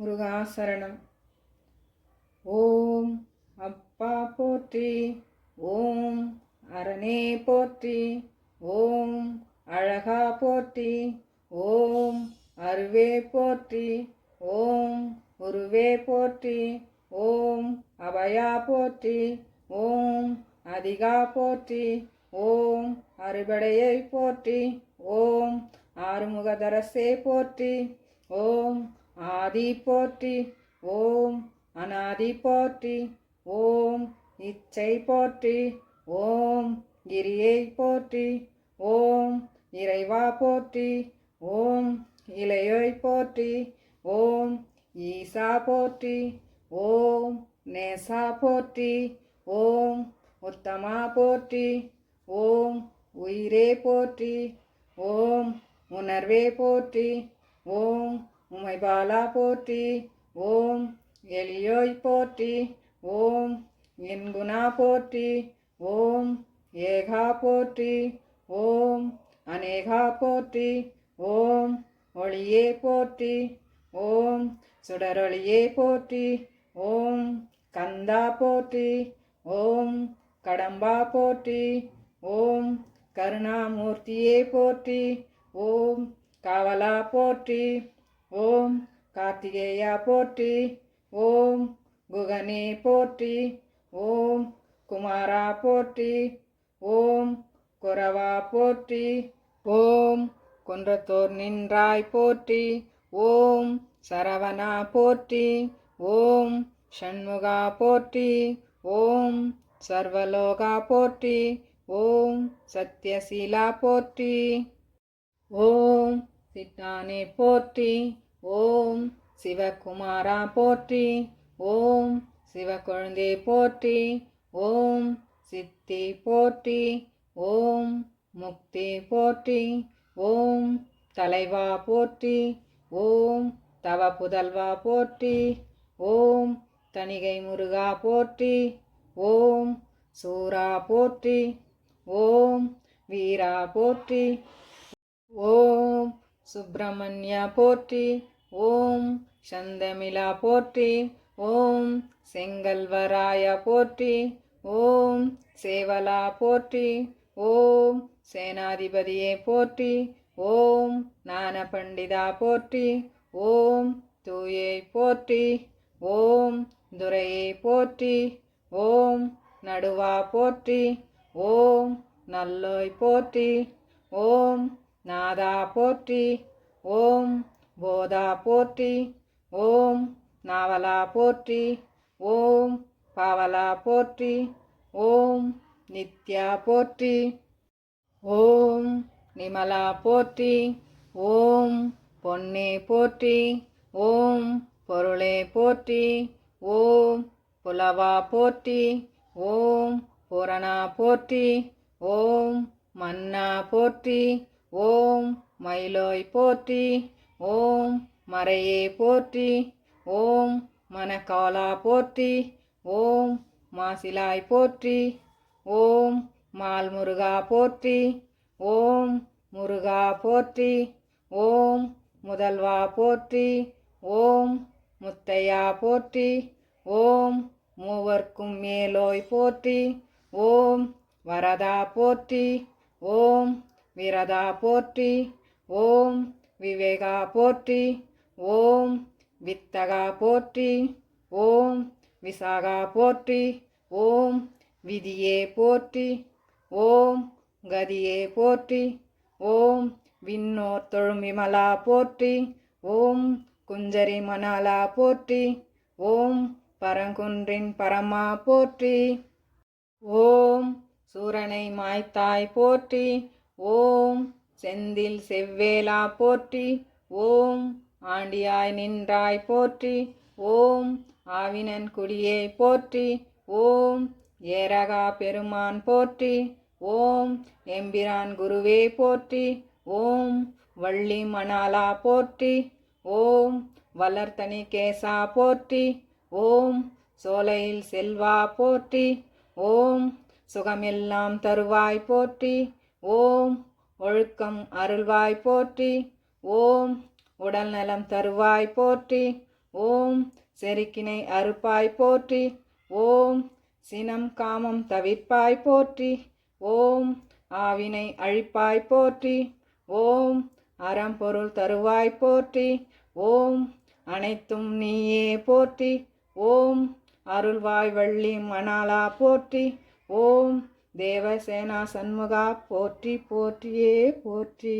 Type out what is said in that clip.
முருகாசரணம். ஓம் அப்பா போற்றி ஓம் அரணே போற்றி ஓம் அழகா போற்றி ஓம் அருவே போற்றி ஓம் உருவே போற்றி ஓம் அபயா போற்றி ஓம் அதிகா போற்றி ஓம் அறுபடையை போற்றி ஓம் ஆறுமுகதரசே போற்றி ஓம் ஆதி போற்றி ஓம் அனாதி போற்றி ஓம் இச்சை போற்றி ஓம் கிரியை போற்றி ஓம் இறைவா போற்றி ஓம் இளையை போற்றி ஓம் ஈசா போற்றி ஓம் நேசா போற்றி ஓம் உத்தமா போற்றி ஓம் உயிரே போற்றி ஓம் உணர்வே போற்றி ஓம் உமை பாலா போற்றி ஓம் எலியோய் போற்றி ஓம் என்குணா போற்றி ஓம் ஏகா போற்றி ஓம் அநேகா போற்றி ஓம் ஒளியே போற்றி ஓம் சுடரொளியே போற்றி ஓம் கந்தா போற்றி ஓம் கடம்பா போற்றி ஓம் கருணாமூர்த்தியே போற்றி ஓம் காவலா போற்றி ஓம் கார்த்திகேயா போற்றி ஓம் குகனே போற்றி ஓம் குமாரா போற்றி ஓம் குரவா போற்றி ஓம் குன்றத்தோர் நின்றாய் போற்றி ஓம் சரவணா போற்றி ஓம் ஷண்முகா போற்றி ஓம் சர்வலோகா போற்றி ஓம் சத்யசீலா போற்றி ஓம் சித்தானே போற்றி ஓம் சிவகுமாரா போற்றி ஓம் சிவக்குழந்தை போற்றி ஓம் சித்தி போற்றி ஓம் முக்தி போற்றி ஓம் தலைவா போற்றி ஓம் தவ புதல்வா போற்றி ஓம் தணிகை முருகா போற்றி ஓம் சூரா போற்றி ஓம் வீரா போற்றி ஓம் சுப்பிரமணியா போற்றி ஓம் சந்தமிலா போற்றி ஓம் செங்கல்வராய போற்றி ஓம் சேவலா போற்றி ஓம் சேனாதிபதியே போற்றி ஓம் ஞான பண்டிதா போற்றி ஓம் தூயை போற்றி ஓம் துரையை போற்றி ஓம் நடுவா போற்றி ஓம் நல்லோய் போற்றி ஓம் நாதா போற்றி ஓம் போதா போற்றி ஓம் நாவலா போற்றி ஓம் பாவலா போற்றி ஓம் நித்யா போற்றி ஓம் நிமலா போற்றி ஓம் பொன்னே போற்றி ஓம் பொருளே போற்றி ஓம் புலவா போற்றி ஓம் பூரணா போற்றி ஓம் மன்னா போற்றி ஓம் மயிலோய் போற்றி ஓம் மறையே போற்றி ஓம் மணக்காலா போற்றி ஓம் மாசிலாய் போற்றி ஓம் மால்முருகா போற்றி ஓம் முருகா போற்றி ஓம் முதல்வா போற்றி ஓம் முத்தையா போற்றி ஓம் மூவர்க்கும் மேலோய் போற்றி ஓம் வரதா போற்றி ஓம் விரதா போற்றி ஓம் விவேகா போற்றி ஓம் வித்தகா போற்றி ஓம் விசாகா போற்றி ஓம் விதியே போற்றி ஓம் கதியே போற்றி ஓம் விண்ணோர் தொழும் விமலா போற்றி ஓம் குஞ்சரி மணாலா போற்றி ஓம் பரங்குன்றின் பரமா போற்றி ஓம் சூரனை மாய்த்தாய் போற்றி ஓம் செந்தில் செவ்வேலா போற்றி ஓம் ஆண்டியாய் நின்றாய் போற்றி ஓம் ஆவினன் குடியே போற்றி ஓம் ஏரகா பெருமான் போற்றி ஓம் எம்பிரான் குருவே போற்றி ஓம் வள்ளி மணாலா போற்றி ஓம் வளர்த்தனி கேசா போற்றி ஓம் சோலையில் செல்வா போற்றி ஓம் சுகமெல்லாம் தருவாய் போற்றி ஓம் ஒழுக்கம் அருள்வாய் போற்றி ஓம் உடல் நலம் தருவாய் போற்றி ஓம் செருக்கினை அறுப்பாய் போற்றி ஓம் சினம் காமம் தவிர்ப்பாய் போற்றி ஓம் ஆவினை அழிப்பாய் போற்றி ஓம் அறம்பொருள் தருவாய் போற்றி ஓம் அனைத்தும் நீயே போற்றி ஓம் அருள்வாய் வள்ளி மணாலா போற்றி ஓம் தேவசேனா சண்முகா போற்றி போற்றியே போற்றி.